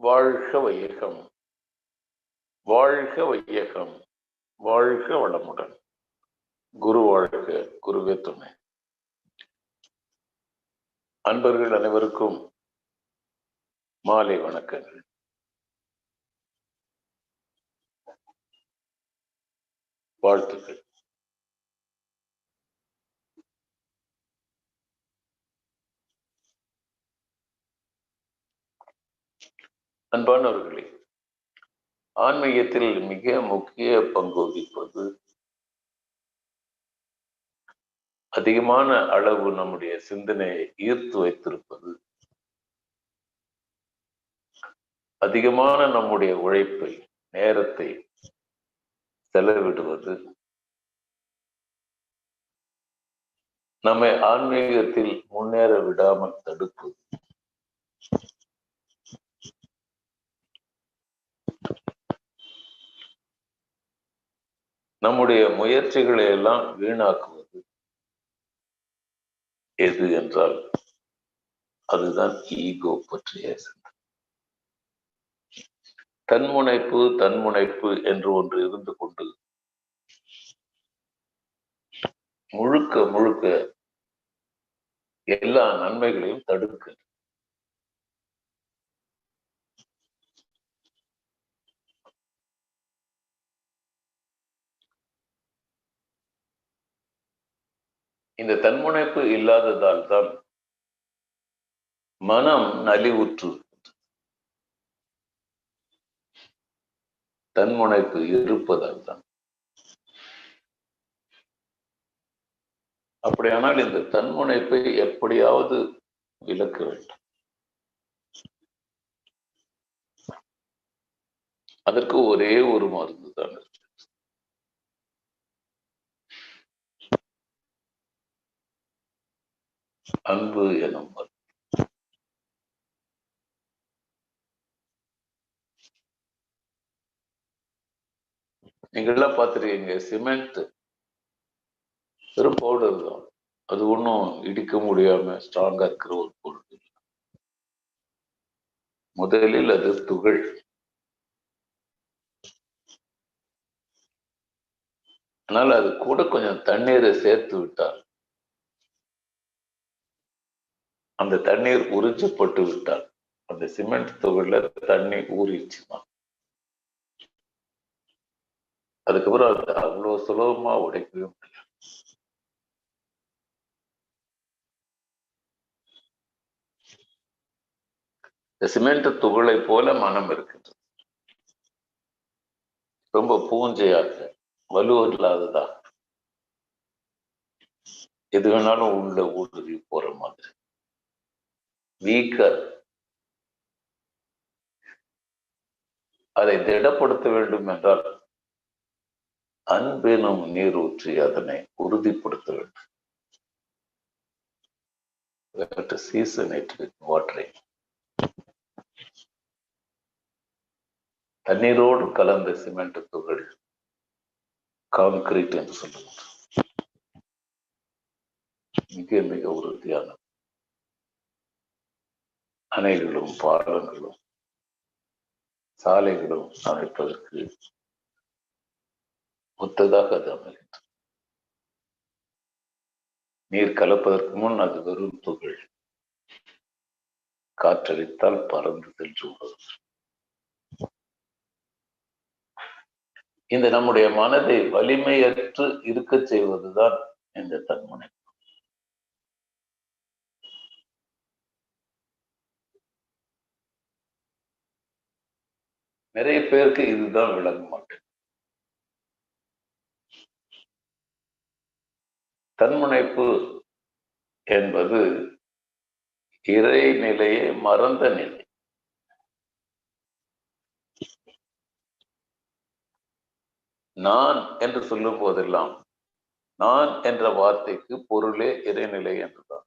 வாழ்க வையகம். வாழ்க வையகம். வாழ்க வளமுடன். குரு வாழ்க குருவே துணை. அன்பர்கள் அனைவருக்கும் மாலை வணக்கங்கள். வாழ்த்துக்கள். அன்பானவர்களே ஆன்மீகத்தில் மிக முக்கிய பங்கு வகிப்பது அதிகமான அளவு நம்முடைய சிந்தனையை ஈர்த்து வைத்திருப்பது. அதிகமான நம்முடைய உழைப்பை நேரத்தை செலவிடுவது. நம்மை ஆன்மீகத்தில் முன்னேற விடாமல் தடுப்பது. நம்முடைய முயற்சிகளை எல்லாம் வீணாக்குவது எது என்றால் அதுதான் ஈகோ பற்றிய சிந்தனை. தன்முனைப்பு தன்முனைப்பு என்று ஒன்று இருந்து கொண்டு முழுக்க முழுக்க எல்லா நன்மைகளையும் தடுக்க இந்த தன்முனைப்பு இல்லாததால் தான் மனம் நலிவுற்று. தன்முனைப்பு இருப்பதால் தான். அப்படியானால் இந்த தன்முனைப்பை எப்படியாவது விலக்க வேண்டும். அதற்கு ஒரே ஒரு மருந்து தான் இருக்கு அன்பு எனும் மருந்து நீங்கள்லாம் பார்த்துருக்கீங்க சிமெண்ட் வெறும் பவுடர் தான் அது ஒன்றும் இடிக்க முடியாம ஸ்ட்ராங்கா இருக்கிற ஒரு பொருள். முதலில் அது துகள். அதனால அது கூட கொஞ்சம் தண்ணீரை சேர்த்து விட்டால் அந்த தண்ணீர் உறிஞ்சப்பட்டு விட்டால் அந்த சிமெண்ட் தொகுதியில தண்ணி ஊறிச்சுமா அதுக்கப்புறம் அது அவ்வளவு சுலபமா உடைக்கவே முடியாது இந்த சிமெண்ட் துகளை போல மனம் இருக்கின்றது. ரொம்ப பூஞ்சையாக வலுவில்லாததா எது வேணாலும் உள்ள ஊடுருவி போற மாதிரி. வீக்கர் அதை திடப்படுத்த வேண்டும் என்றால் அன்பெனும் நீர் ஊற்றி அதனை உறுதிப்படுத்த வேண்டும். சீசன் வாட்டரிங் தண்ணீரோடு கலந்த சிமெண்ட் துகள் கான்கிரீட் என்று சொல்லுவோம் மிக மிக உறுதியானது. அணைகளும் பாலங்களும் சாலைகளும் அமைப்பதற்கு ஒத்ததாக அது அமைகின்றது நீர் கலப்பதற்கு முன் அது வெறும் துகள். காற்றடித்தால் பறந்து சென்று விடுவது இந்த நம்முடைய மனதை வலிமையற்று இருக்க செய்வதுதான் இந்த தன்முனை. நிறைய பேருக்கு இதுதான் விளங்க மாட்டேன் தன்முனைப்பு என்பது இறை நிலையை மறந்த நிலை. நான் என்று சொல்லும் போதெல்லாம் நான் என்ற வார்த்தைக்கு பொருளே இறைநிலை என்றுதான்.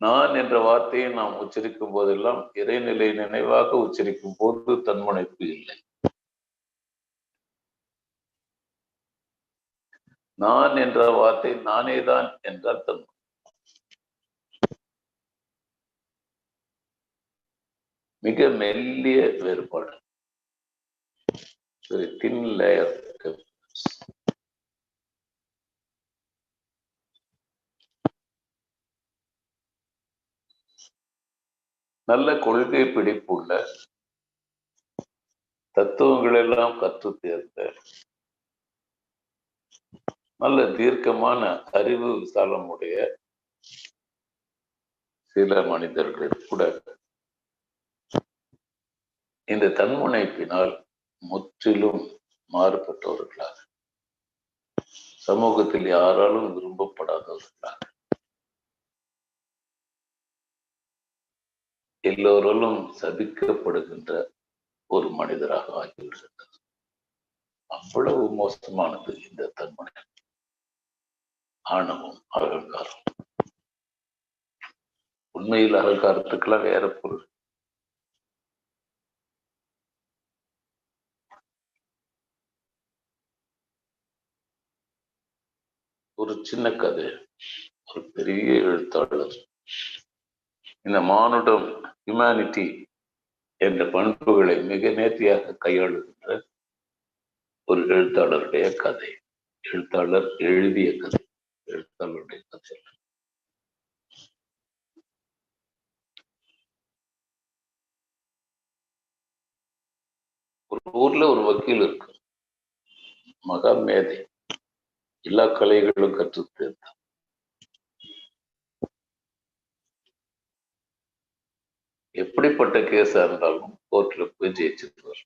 நான் என்ற வார்த்தையை நாம் உச்சரிக்கும் போதெல்லாம் இறைநிலை நினைவாக உச்சரிக்கும் போது தன்முனைப்பு இல்லை. நான் என்ற வார்த்தை நானே தான் என்றால் தன் மிக மெல்லிய வேறுபாடு. தின் லேயர் நல்ல கொள்கை பிடிப்புள்ள தத்துவங்கள் எல்லாம் கற்று தேர்ந்த நல்ல தீர்க்கமான அறிவு விசாலமுடைய சில மனிதர்கள் கூட இந்த தன்முனைப்பினால் முற்றிலும் மாறுபட்டவர்களாக. சமூகத்தில் யாராலும் விரும்பப்படாதவர்களாக. எல்லோராலும் சபிக்கப்படுகின்ற ஒரு மனிதராக ஆகிவிடுகின்றது அவ்வளவு மோசமானது இந்த தன்மனை ஆணவம் அகங்காரம். உண்மையில் அகங்காரத்துக்கெல்லாம் வேற பொருள். ஒரு சின்ன கதை ஒரு பெரிய எழுத்தாளர் இந்த மானுடம் ஹியூமானிட்டி என்ற பண்புகளை மிக நேர்த்தியாக கையாளுகின்ற ஒரு எழுத்தாளருடைய கதை. எழுத்தாளர் எழுதிய கதை. எழுத்தாளருடைய கதை. ஒரு ஊர்ல ஒரு வக்கீல் இருக்கு மகா மேதை. எல்லா கலைகளும் கற்று எப்படிப்பட்ட கேஸா இருந்தாலும் கோர்ட்ல போய் ஜெயிச்சிருவார்.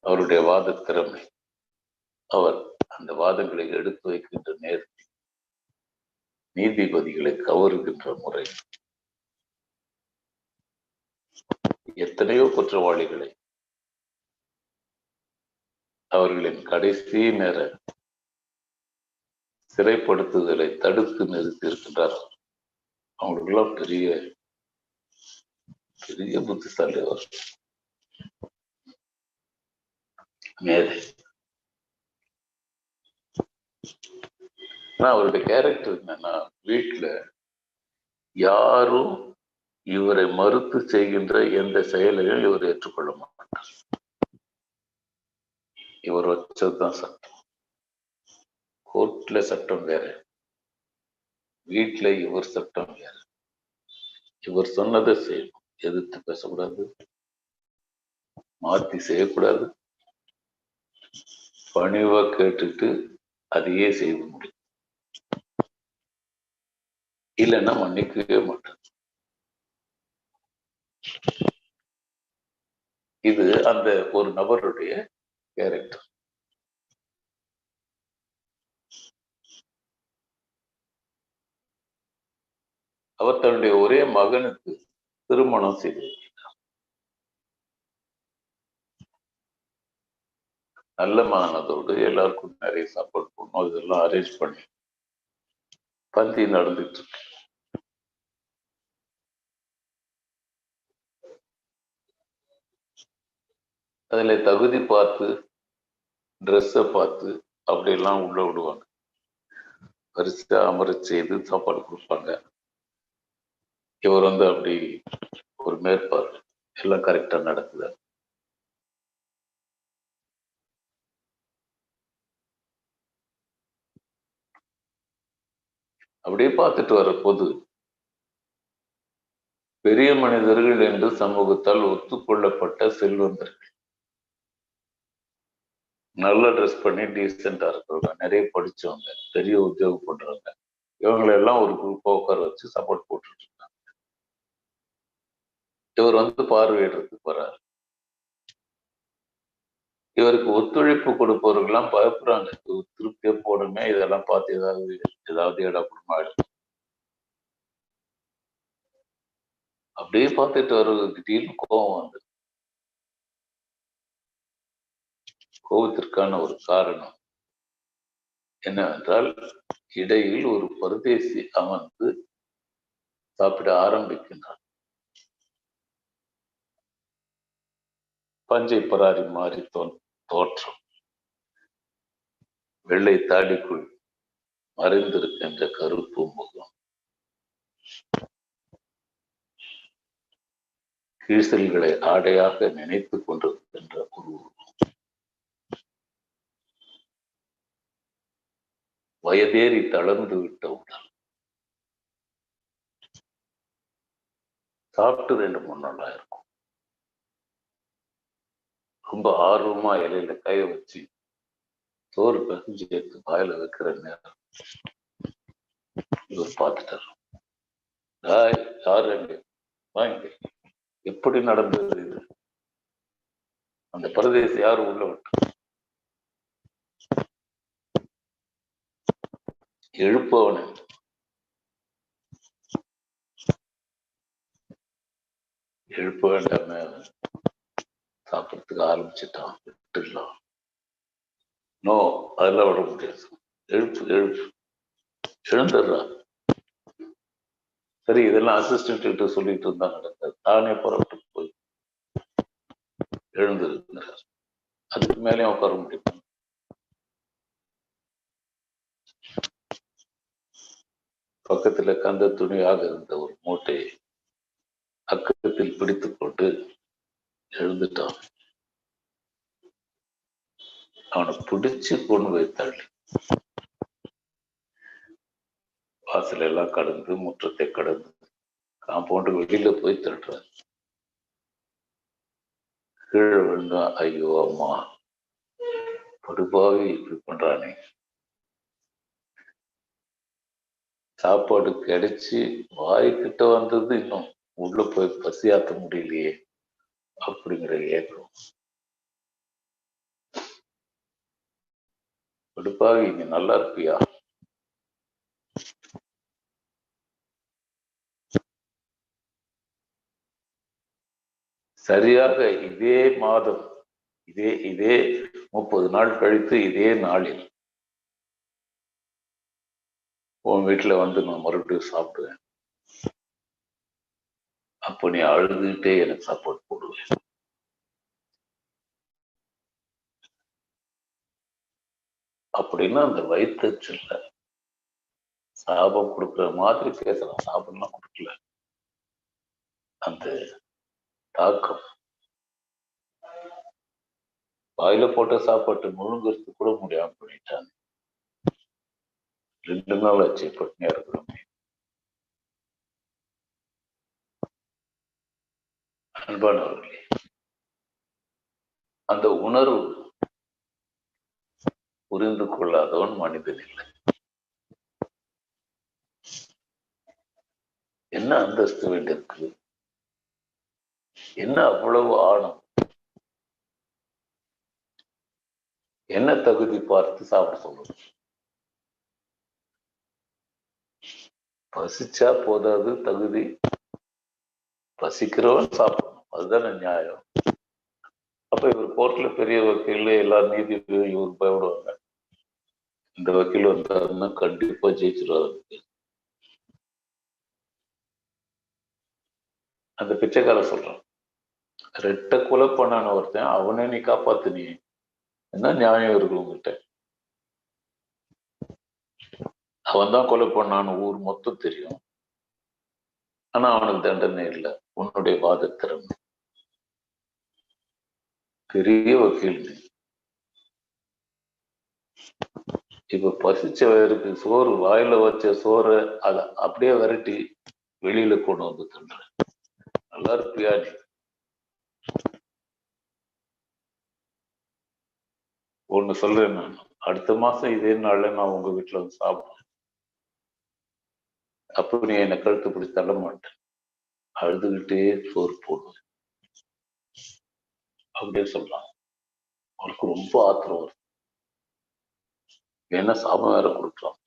அவருடைய வாத திறமை அவர் அந்த வாதங்களை எடுத்து வைக்கின்ற நேர்த்தி நீதிபதிகளை கவருகின்ற முறை எத்தனையோ குற்றவாளிகளை அவர்களின் கடைசி நேர சிறைப்படுத்துதலை தடுத்து நிறுத்தி இருக்கின்றார். அவங்களுக்கெல்லாம் பெரிய பெரிய புத்திசாலி அவர் மேதை ஆனா அவருடைய கேரக்டர் என்னன்னா வீட்டுல யாரும் இவரை மறுத்து செய்கின்ற எந்த செயலையும் இவர் ஏற்றுக்கொள்ள மாட்டார். இவர் வச்சதுதான் சட்டம். கோர்ட்ல சட்டம் வேற. வீட்டுல இவர் சட்டம் வேற. இவர் சொன்னதை செய்யணும். எதிர்த்து பேசக்கூடாது. மாத்தி செய்யக்கூடாது. பணிவா கேட்டுட்டு அதையே செய்து முடியும் இல்லைன்னா மன்னிக்கவே மாட்டார் இது அந்த ஒரு நபருடைய கேரக்டர் அவர் தன்னுடைய ஒரே மகனுக்கு திருமணம் செய்து நல்ல மனதோடு எல்லாருக்கும் நிறைய சப்போர்ட் பண்ணும். இதெல்லாம் அரேஞ்ச் பண்ணி பந்தி நடந்துட்டு இருக்கு. அதுல தகுதி பார்த்து ட்ரெஸ்ஸை பார்த்து அப்படியெல்லாம் உள்ள விடுவாங்க. வரிசையா அமர செய்து சாப்பாடு கொடுப்பாங்க. இவர் வந்து அப்படி ஒரு மேற்பார் எல்லாம் கரெக்டா நடக்குது. அப்படியே பார்த்துட்டு வர போது பெரிய மனிதர்கள் என்று சமூகத்தால் ஒத்துக்கொள்ளப்பட்ட செல்வந்தர்கள். நல்ல ட்ரெஸ் பண்ணி டீசெண்டா இருக்கிறவங்க நிறைய படிச்சவங்க பெரிய உத்தியோகம் பண்றவங்க இவங்களை எல்லாம் ஒரு குரூப்பா உட்கார வச்சு சப்போர்ட் போட்டுட்டு இவர் வந்து பார்வையிடுறதுக்கு வர்றாரு இவருக்கு ஒத்துழைப்பு கொடுப்பவர்கள்லாம் பயப்படுறாங்க. திருப்தியா போடணுமே இதெல்லாம் பார்த்து ஏதாவது ஏதாவது இட குடும்பம் அப்படியே பார்த்துட்டு வர்றது திடீர்னு கோபம் வந்து கோபத்திற்கான ஒரு காரணம் என்னவென்றால் இடையில் ஒரு பரதேசி அமர்ந்து சாப்பிட ஆரம்பிக்கின்றான் பஞ்சை பராரி மாறி தோன் தோற்றம். வெள்ளை தாடிக்குள் மறைந்திருக்கின்ற கருப்பு முகம். கீசல்களை ஆடையாக நினைத்து கொண்டிருக்கின்ற ஒரு உருவம். வயதேறி தளர்ந்து விட்ட உடல். சாப்பிட்டு ரெண்டு மூணு நாளா ரொம்ப ஆர்வமா இலையில கை வச்சு சோறு பிசைஞ்சு எடுத்து வாயில வைக்கிற நேரம். இவர் பார்த்துட்டார். ஹாய் யார் அங்க வாங்க. எப்படி நடந்தது இது? அந்த பிரதேச யாரு உள்ள விட்டு? எழுப்பவன. எழுப்ப வேண்டாமே சாப்பிட்றதுக்கு ஆரம்பிச்சுட்டான் விட்டுடலாம். நோ அதெல்லாம் விட முடியாது. எழுப்பு எழுப்பு. எழுந்துடுறா. சரி இதெல்லாம் அசிஸ்டன்ட் கிட்ட சொல்லிட்டு இருந்தா நடந்தது தானே புறப்பட்டு போய் எழுந்திருக்கிறார். அதுக்கு மேலே உட்கார முடியும்? பக்கத்துல கந்த துணியாக இருந்த ஒரு மூட்டையை அக்கத்தில் பிடித்து கொண்டு எழுந்துட்டான் அவனை பிடிச்சு கொண்டு வைத்தாள் வாசல் எல்லாம் கடந்து முற்றத்தை கடந்து காம்பவுண்டு வெளியில போய் தள்ளுறாரு கீழே விழுந்தா ஐயோ அம்மா. படுபாவி இப்படி பண்றானே. சாப்பாடு கிடைச்சு வாய்க்கிட்ட வந்தது இன்னும். உள்ள போய் பசியாத்த முடியலையே. அப்படிங்கிற ஏக்கம் படுப்பாவி இங்க நல்லா இருப்பியா? சரியாக இதே மாதம் இதே இதே முப்பது நாள் கழித்து இதே நாளில். உன் வீட்டுல வந்து நான் மறுபடியும் சாப்பிடுவேன். அப்போ நீ அழுதுகிட்டே எனக்கு சாப்பாடு போடுவேன் அப்படின்னா அந்த வயிற்றுச்சல்ல சாபம் கொடுக்குற மாதிரி பேசலாம். சாபம்லாம் கொடுக்கல. அந்த தாக்கம். வாயில போட்ட சாப்பாட்டு முழுங்கிறது கூட முடியாம பண்ணிட்டாங்க ரெண்டு நாள் ஆச்சு பட்னியா இருக்கிறோமே. அன்பானவர்களே அந்த உணர்வு புரிந்து கொள்ளாதவன் மனிதன் இல்லை. என்ன அந்தஸ்து வேண்டியிருக்கு? என்ன அவ்வளவு ஆணம் என்ன தகுதி பார்த்து சாப்பிட சொல்றது? பசிச்சா போதாது தகுதி பசிக்கிறவன் சாப்பிடணும் அதுதானே நியாயம். அப்ப இவர் கோர்ட்ல பெரிய வக்கீல் எல்லா நீதி இவர் பயப்படுவாங்க. இந்த வக்கீல் வந்தாருன்னா கண்டிப்பா ஜெயிச்சிருவாரு அந்த பிச்சைக்கார சொல்றான் ரெட்ட கொலை பண்ணான ஒருத்தன் அவனை நீ காப்பாத்து நீ. என்ன நியாயம் இருக்கு உங்ககிட்ட? அவன் தான் கொலை பண்ணான்னு ஊர் மொத்தம் தெரியும். ஆனா அவனுக்கு தண்டனை இல்லை. உன்னுடைய வாத திறமை பெரிய வக்கீல். நீ இப்ப பசிச்ச வயிறுக்கு சோறு வாயில வச்ச சோறு அதை அப்படியே விரட்டி வெளியில கொண்டு வந்து தின்ற நல்லா இருப்பியா நீ? ஒண்ணு சொல்றேன் நான். அடுத்த மாசம் இதே நாள்ல நான் உங்க வீட்டுல வந்து சாப்பிடுவேன். அப்ப நீ என்னை கழுத்து பிடிச்சி தள்ள மாட்டேன். அழுதுகிட்டே சோறு போடுவேன். அப்படின்னு சொல்லலாம் அவருக்கு ரொம்ப ஆத்திரம் வரும் என்ன சாபம் வேற கொடுக்குறான்.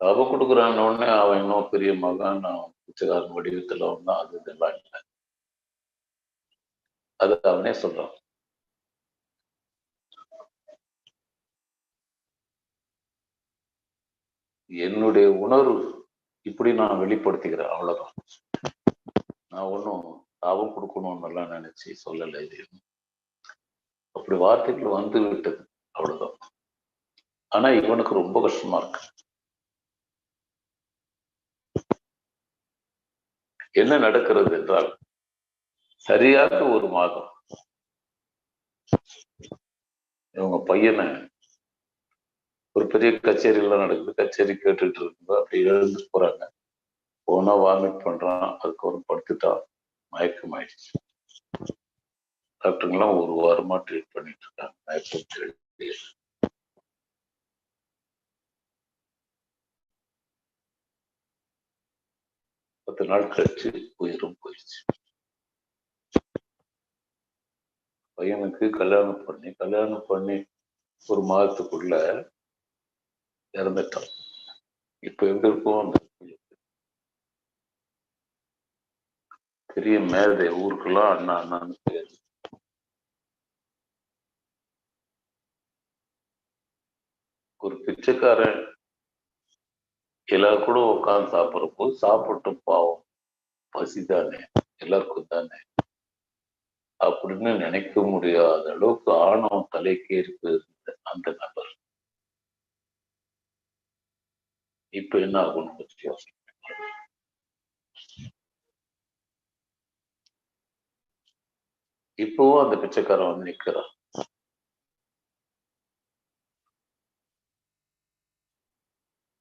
சாபம் கொடுக்குறான உடனே அவன் இன்னும் பெரிய மகன் அவன் பிச்சைக்காரன் வடிவத்துல வந்தான் அது இதெல்லாம் இல்லை. அது அவனே சொல்றான். என்னுடைய உணர்வு இப்படி நான் வெளிப்படுத்திக்கிறேன் அவ்வளவுதான். நான் ஒன்றும் லாபம் கொடுக்கணும்னுலாம் நினைச்சு சொல்லலை இது அப்படி வார்த்தைகள் வந்து விட்டது அவ்வளவுதான். ஆனா இவனுக்கு ரொம்ப கஷ்டமா இருக்கு. என்ன நடக்கிறது என்றால் சரியாக ஒரு மாதம் இவங்க பையனை ஒரு பெரிய கச்சேரியெல்லாம் நடக்குது. கச்சேரி கேட்டுட்டு இருக்கும்போது அப்படி எழுந்து போறாங்க. போனா வாமிட் பண்றான் அதுக்கப்புறம் படுத்துட்டான் மயக்கம் ஆயிடுச்சு டாக்டருங்கெல்லாம் ஒரு வாரமா ட்ரீட் பண்ணிட்டு இருக்காங்க மயக்கம் தெரியல. பத்து நாள் கழிச்சு உயிரும் போயிடுச்சு. பையனுக்கு கல்யாணம் பண்ணி கல்யாணம் பண்ணி ஒரு மாதத்துக்குள்ள இறந்துட்டான். இப்ப எங்க இருக்கும் அந்த பெரிய மேதை ஊருக்கெல்லாம் அண்ணா அண்ணான்னு பேர். ஒரு பிச்சைக்காரன் எல்லாரும் கூட உட்காந்து சாப்பிட்றப்போ சாப்பிட்டு பாவம் பசிதானே எல்லாருக்கும் தானே. அப்படின்னு நினைக்க முடியாத அளவுக்கு ஆணவம் தலைக்கே போயிருந்த அந்த நபர். இப்ப என்ன ஆகும்னு பற்றி இப்போவும் அந்த பிச்சைக்காரன் வந்து நிக்கிறான்.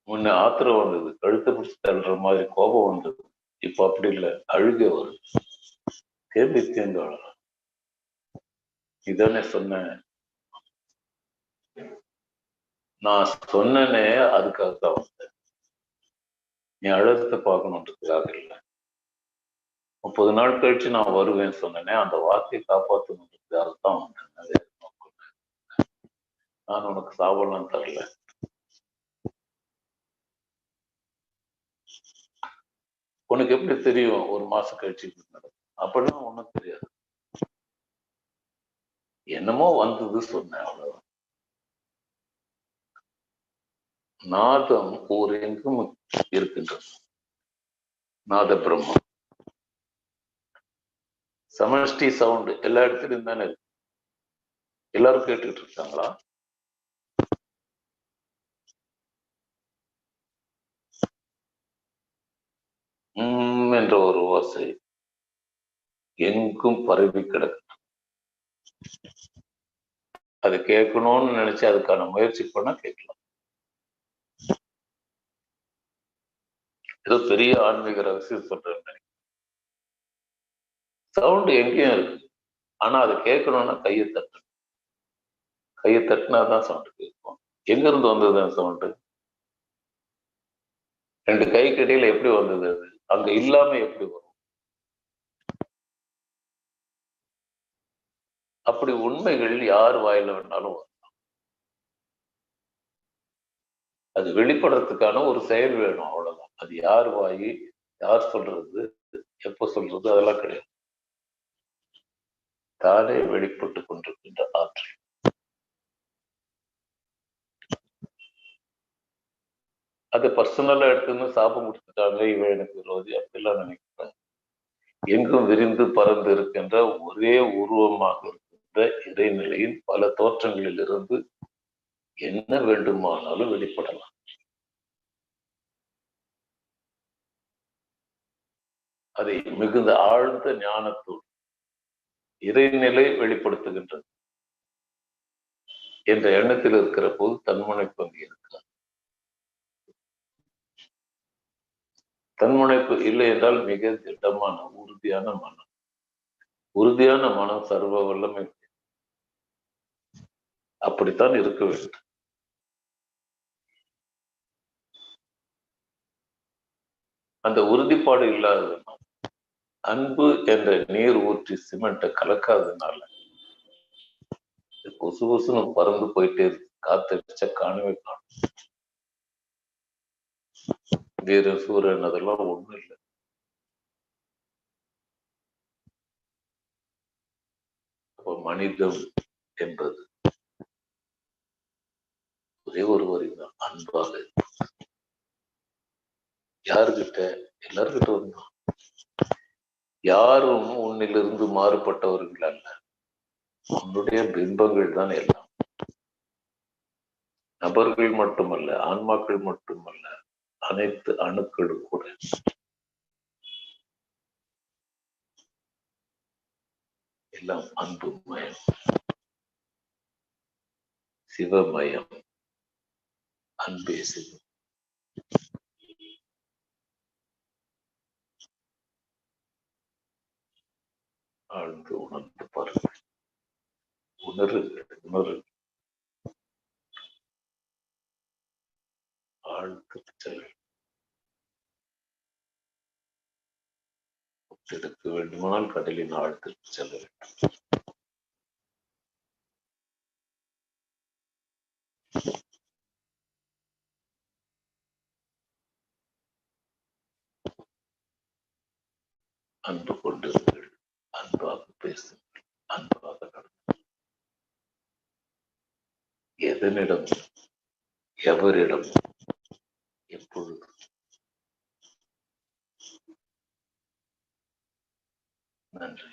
முன்ன ஆத்திரம் வந்தது. கழுத்தை பிடிச்சு தள்ளுற மாதிரி கோபம் வந்தது. இப்ப அப்படி இல்லை. அழுக வருது. தேம்பி தேர்ந்து அழறான் இதானே சொன்னேன். நான் சொன்னனே அதுக்காக தான் வந்தேன். நீ அழுத்தத்தை பார்க்கணுன்றதுக்காக இல்லை. முப்பது நாள் கழிச்சு நான் வருவேன்னு சொன்னேனே அந்த வார்த்தையை காப்பாற்றணுன்றதுக்காக தான் நான் உனக்கு சாபம்லாம் தரல. உனக்கு எப்படி தெரியும் ஒரு மாசம் கழிச்சு நடக்கும்? அப்படிலாம் ஒண்ணும் தெரியாது. என்னமோ வந்தது சொன்னேன் அவ்வளவுதான். நாதம் ஊர் எங்கும் இருக்கின்றது. நாத பிரம்மம் சமஷ்டி சவுண்ட் எல்லா இடத்துலயும் தானே இருக்கு. எல்லாரும் கேட்டுட்டு இருக்காங்களா? உம் என்ற ஒரு ஓசை எங்கும் பரவி கிடக்கு. அது கேட்கணும்னு நினைச்சு அதுக்கான முயற்சி பண்ணா கேட்கலாம். ஏதோ பெரிய ஆன்மீக ரகசியம் சொல்றேன் சவுண்ட் எங்கேயும் இருக்கு. ஆனா அது கேட்கணும்னா கையை தட்டு. கையை தட்டினாதான் சவுண்ட் கேட்கும். எங்க இருந்து வந்தது அந்த சவுண்டு? ரெண்டு கைக்கு இடையில எப்படி வந்தது அது? அங்க இல்லாம எப்படி வரும்? அப்படி உண்மைகள் யார் வாயில வேணாலும் வரலாம். அது வெளிப்படுறதுக்கான ஒரு செயல் வேணும் அவ்வளவுதான். அது யார் வாயி யார் சொல்றது எப்ப சொல்றது அதெல்லாம் கிடையாது. தானே வெளிப்பட்டுக் கொண்டிருக்கின்ற ஆற்றல்? அதை பர்சனலா எடுத்துன்னு சாபம் கொடுத்துட்டாங்க இவன் எனக்கு விரோதி அப்படிலாம் நினைக்கிறாங்க. எங்கும் விரிந்து பறந்து இருக்கின்ற ஒரே உருவமாக இருக்கின்ற இடைநிலையின் பல தோற்றங்களில் இருந்து என்ன வேண்டுமானாலும் வெளிப்படலாம். அதை மிகுந்த ஆழ்ந்த ஞானத்தோடு இறைநிலை வெளிப்படுத்துகின்றது. என்ற எண்ணத்தில் இருக்கிற போது தன்முனைப்பு அங்கே இருக்கிறது தன்முனைப்பு இல்லை என்றால் மிக திடமான உறுதியான மனம். உறுதியான மனம் சர்வ வல்லமை. அப்படித்தான் இருக்க வேண்டும். அந்த உறுதிப்பாடு இல்லாத அன்பு என்ற நீர் ஊற்றி சிமெண்ட்டை கலக்காததுனால கொசு கொசுன்னு பறந்து போயிட்டே இருக்கு. காத்தடிச்ச காணவே காணும். வீர சூரன் அதெல்லாம் ஒண்ணும் இல்லை. அப்ப மனிதம் என்பது ஒரே ஒரு வரி தான் அன்பாக இருப்பது. யாருகிட்ட? எல்லார்கிட்ட வந்தான் யாரும் உன்னிலிருந்து மாறுபட்டவர்கள் அல்ல. உன்னுடைய பிம்பங்கள் தான் எல்லாம். நபர்கள் மட்டுமல்ல ஆன்மாக்கள் மட்டுமல்ல அனைத்து அணுக்களும் கூட. எல்லாம் அன்பு மயம் சிவமயம். அன்பே சிவம். ஆழ்ந்து உணர்ந்து பாருங்கள். உணரு உணரு. ஆழ்ந்து செல். எடுக்க வேண்டுமானால் கடலின் ஆழ்த்துக்கு செல்ல வேண்டும். அன்பு கொண்டு அன்பாக பேசுங்கள் அன்பாக நடங்கள் எதனிடம் எவரிடம் எப்பொழுது? நன்றி.